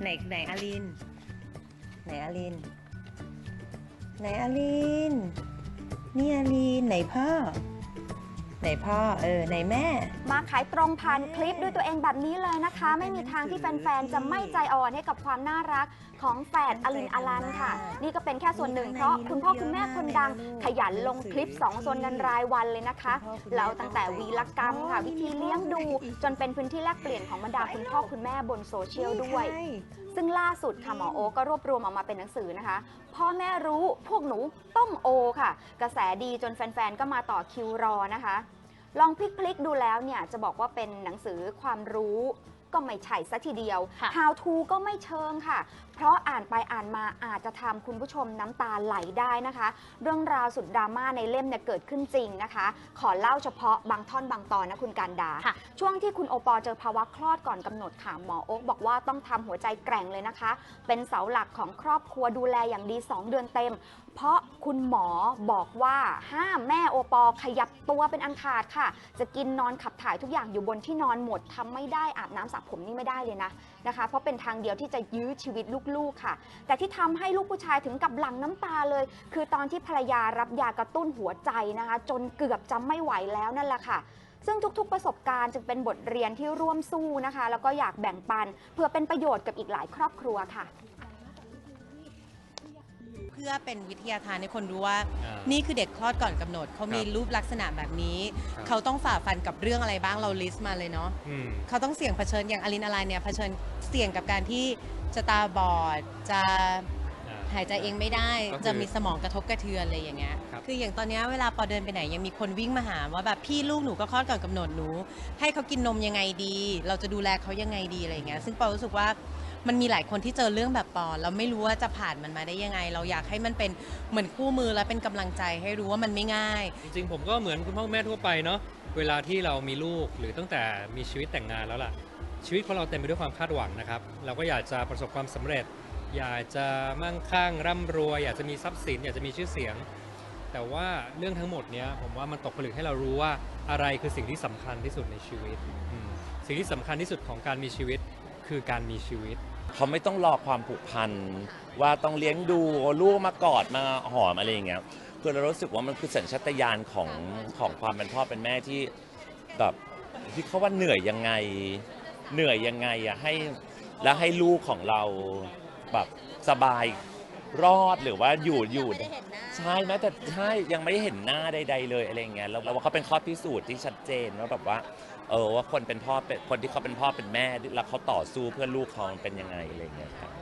ไหนไหนอาลิน ไหนอาลิน ไหนอาลิน นี่อาลิน ไหนพ่อ ไหนพ่อเออไหนแม่ มาขายตรงผ่านคลิปด้วยตัวเองแบบนี้เลยนะคะ ไม่มีทางที่แฟนๆ จะไม่ใจอ่อนให้กับความน่ารักของแฝดอลินอลันค่ะ นี่ก็เป็นแค่ส่วนหนึ่งเพราะคุณพ่อคุณแม่คนดังขยันลงคลิปสองโซนกันรายวันเลยนะคะแล้วตั้งแต่วีรกรรมค่ะ วิธีเลี้ยงดู จนเป็นพื้นที่แลกเปลี่ยนของบรรดาคุณพ่อคุณแม่บนโซเชียลด้วย ซึ่งล่าสุดค่ะหมอโอก็รวบรวมออกมาเป็นหนังสือนะคะ พ่อแม่รู้พวกหนูต้องโอค่ะ กระแสดีจนแฟนๆก็มาต่อคิวรอนะคะ ลองพลิกๆดูแล้วเนี่ยจะบอกว่าเป็นหนังสือความรู้ก็ไม่ใช่ซะทีเดียว ค่ะ How to ก็ไม่เชิงค่ะ เพราะอ่านไปอ่านมาอาจจะทำคุณผู้ชมน้ำตาไหลได้นะคะ เรื่องราวสุดดราม่าในเล่มเนี่ยเกิดขึ้นจริงนะคะ ขอเล่าเฉพาะบางท่อนบางตอนนะคุณการดา ค่ะ ช่วงที่คุณโอปอเจอภาวะคลอดก่อนกำหนดค่ะหมอโอ๊กบอกว่าต้องทำหัวใจแกร่งเลยนะคะ เป็นเสาหลักของครอบครัวดูแลอย่างดี 2 เดือนเต็มเพราะคุณหมอบอกว่าห้ามแม่โอปอขยับตัวเป็นอันขาดค่ะ จะกินนอนขับถ่ายทุกอย่างอยู่บนที่นอนหมดทำไม่ได้อาบน้ำสระผมนี่ไม่ได้เลยนะนะคะ เพราะเป็นทางเดียวที่จะยื้อชีวิตลูกๆค่ะ แต่ที่ทำให้ลูกผู้ชายถึงกับหลั่งน้ำตาเลย คือตอนที่ภรรยารับยากระตุ้นหัวใจนะคะ จนเกือบจะไม่ไหวแล้วนั่นแหละค่ะซึ่งทุกๆประสบการณ์จึงเป็นบทเรียนที่ร่วมสู้นะคะ แล้วก็อยากแบ่งปัน เพื่อเป็นประโยชน์กับอีกหลายครอบครัวค่ะ เพื่อเป็นวิทยาทานให้คนรู้ว่า อ่านี่คือเด็กคลอดก่อนกำหนด เขามีครับรูปลักษณะแบบนี้ ครับ เขาต้องฝ่าฟันกับเรื่องอะไรบ้างเราลิสต์มาเลยเนาะ อืม เขาต้องเสี่ยงเผชิญอย่างอลินอลายเนี่ยเผชิญเสี่ยงกับการที่จะตาบอดจะอ่าหายใจเองไม่ได้ ก็คือจะมีสมองกระทบกระเทือนอะไรอย่างเงี้ยครับคืออย่างตอนเนี้ยเวลาปอเดินไปไหนยังมีคนวิ่งมาหาว่าแบบพี่ลูกหนูก็คลอดก่อนกำหนดหนู ให้เขากินนมยังไงดี เราจะดูแลเขายังไงดีอะไรอย่างเงี้ยซึ่งปอรู้สึกว่า มันมีหลายคนที่เจอเรื่องแบบปอเราไม่รู้ว่าจะผ่านมันมาได้ยังไง เราอยากให้มันเป็นเหมือนคู่มือและเป็นกำลังใจให้รู้ว่ามันไม่ง่าย จริงๆผมก็เหมือนคุณพ่อคุณแม่ทั่วไปเนาะเวลาที่เรามีลูกหรือตั้งแต่มีชีวิตแต่งงานแล้วล่ะ ชีวิตของเราเต็มไปด้วยความคาดหวังนะครับ เราก็อยากจะประสบความสำเร็จ อยากจะมั่งคั่งร่ำรวย อยากจะมีทรัพย์สิน อยากจะมีชื่อเสียง แต่ว่าเรื่องทั้งหมดเนี้ยผมว่ามันตกผลึกให้เรารู้ว่าอะไรคือสิ่งที่สำคัญที่สุดในชีวิตอืมสิ่งที่สำคัญที่สุดของการมีชีวิตคือการมีชีวิต เขาไม่ต้องรอความผูกพันว่าต้องเลี้ยงดูลูกมากอดมาหอมอะไรอย่างเงี้ยคือเรารู้สึกว่ามันคือสัญชาตญาณของของความเป็นพ่อเป็นแม่ที่แบบที่เขาว่าเหนื่อยยังไงเหนื่อยยังไงอะให้แล้วให้ลูกของเราแบบสบาย รอดหรือว่าอยู่อยู่ใช่แม้แต่ใช่ยังไม่ได้เห็นหน้าใด ๆ เลยอะไรอย่างเงี้ยแล้วแล้วว่าเขาเป็นข้อพิสูจน์ที่ชัดเจนว่าแบบว่า เออว่าคนเป็นพ่อเป็นคนที่เขาเป็นพ่อเป็นแม่แล้วเขาต่อสู้เพื่อลูกเขามันเป็นยังไงอะไรอย่างเงี้ยครับ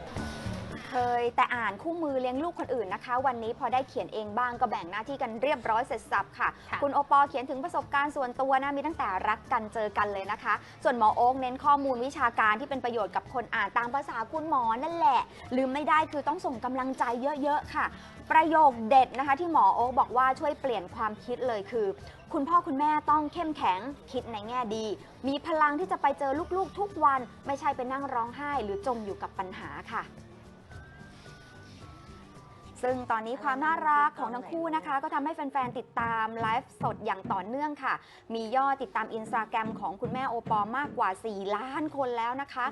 เคยแต่อ่านคู่มือเลี้ยงลูกคนอื่นนะคะ วันนี้พอได้เขียนเองบ้างก็แบ่งหน้าที่กันเรียบร้อยเสร็จสับค่ะค่ะ คุณโอปอเขียนถึงประสบการณ์ส่วนตัวนะมีตั้งแต่รักกันเจอกันเลยนะคะ ส่วนหมอโอ๊กเน้นข้อมูลวิชาการที่เป็นประโยชน์กับคนอ่านตามภาษาคุณหมอนั่นแหละ ลืมไม่ได้คือต้องส่งกำลังใจเยอะๆค่ะ ประโยคเด็ดนะคะ ที่หมอโอ๊กบอกว่าช่วยเปลี่ยนความคิดเลยคือคุณพ่อคุณแม่ต้องเข้มแข็งคิดในแง่ดี มีพลังที่จะไปเจอลูกๆทุกวัน ไม่ใช่ไปนั่งร้องไห้ หรือจมอยู่กับปัญหาค่ะ ซึ่งตอนนี้ความน่ารักของทั้งคู่นะคะ ก็ทำให้แฟน ๆ ติดตามไลฟ์สดอย่างต่อเนื่องค่ะ มียอดติดตามอินสตาแกรมของคุณแม่โอปอลมากกว่า 4 ล้านคนแล้วนะคะ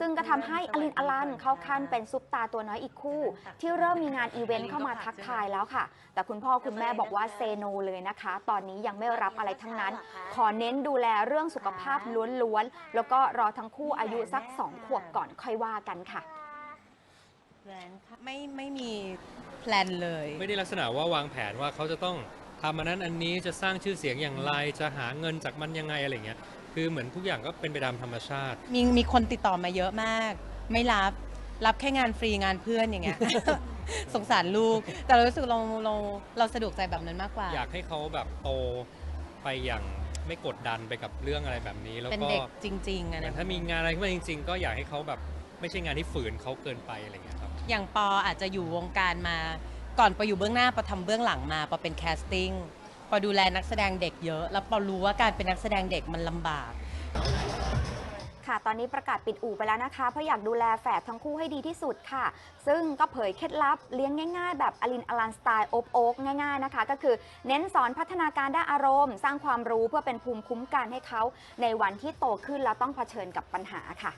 ซึ่งก็ทำให้อลินอลันเข้าขั้นเป็นซุปตาตัวน้อยอีกคู่ ที่เริ่มมีงานอีเวนต์เข้ามาทักทายแล้วค่ะ แต่คุณพ่อคุณแม่บอกว่าเซโนเลยนะคะ ตอนนี้ยังไม่รับอะไรทั้งนั้น ขอเน้นดูแลเรื่องสุขภาพล้วนๆแล้วก็รอทั้งคู่อายุสัก2ขวบก่อนค่อยว่ากันค่ะ นค่ะไม่ไม่มีแพลนเลย ไม่ได้ลักษณะว่าวางแผนว่าเขาจะต้องทำอันนั้นอันนี้จะสร้างชื่อเสียงอย่างไรจะหาเงินจากมันยังไงอะไรเงี้ยคือเหมือนทุกอย่างก็เป็นไปตามธรรมชาติ มีมีคนติดต่อมาเยอะมาก ไม่รับรับแค่งานฟรีงานเพื่อนอย่างเงี้ย สงสารลูก แต่เรารู้สึกเราเราเราสะดวกใจแบบนั้นมากกว่า อยากให้เขาแบบโตไปอย่างไม่กดดันไปกับเรื่องอะไรแบบนี้ แล้วเป็นก็เด็กจริงๆอะเหมือนะนถ้ามีงานอะไรขึ้นมาจริง ๆ ก็อยากให้เขาแบบ ไม่ใช่งานที่ฝืนเขาเกินไปอะไรเงี้ยครับ อย่างปออาจจะอยู่วงการมาก่อนปออยู่เบื้องหน้าปอทำเบื้องหลังมาปอเป็นแคสติ้งปอดูแลนักแสดงเด็กเยอะ แล้วปอรู้ว่าการเป็นนักแสดงเด็กมันลำบาก ค่ะ ตอนนี้ประกาศปิดอู่ไปแล้วนะคะ เพราะอยากดูแลแฝดทั้งคู่ให้ดีที่สุดค่ะ ซึ่งก็เผยเคล็ดลับเลี้ยงง่ายๆ แบบอลินอลันสไตล์โอบโอกง่ายๆนะคะ ก็คือเน้นสอนพัฒนาการด้านอารมณ์ สร้างความรู้เพื่อเป็นภูมิคุ้มกันให้เขา ในวันที่โตขึ้นแล้วต้องเผชิญกับปัญหาค่ะ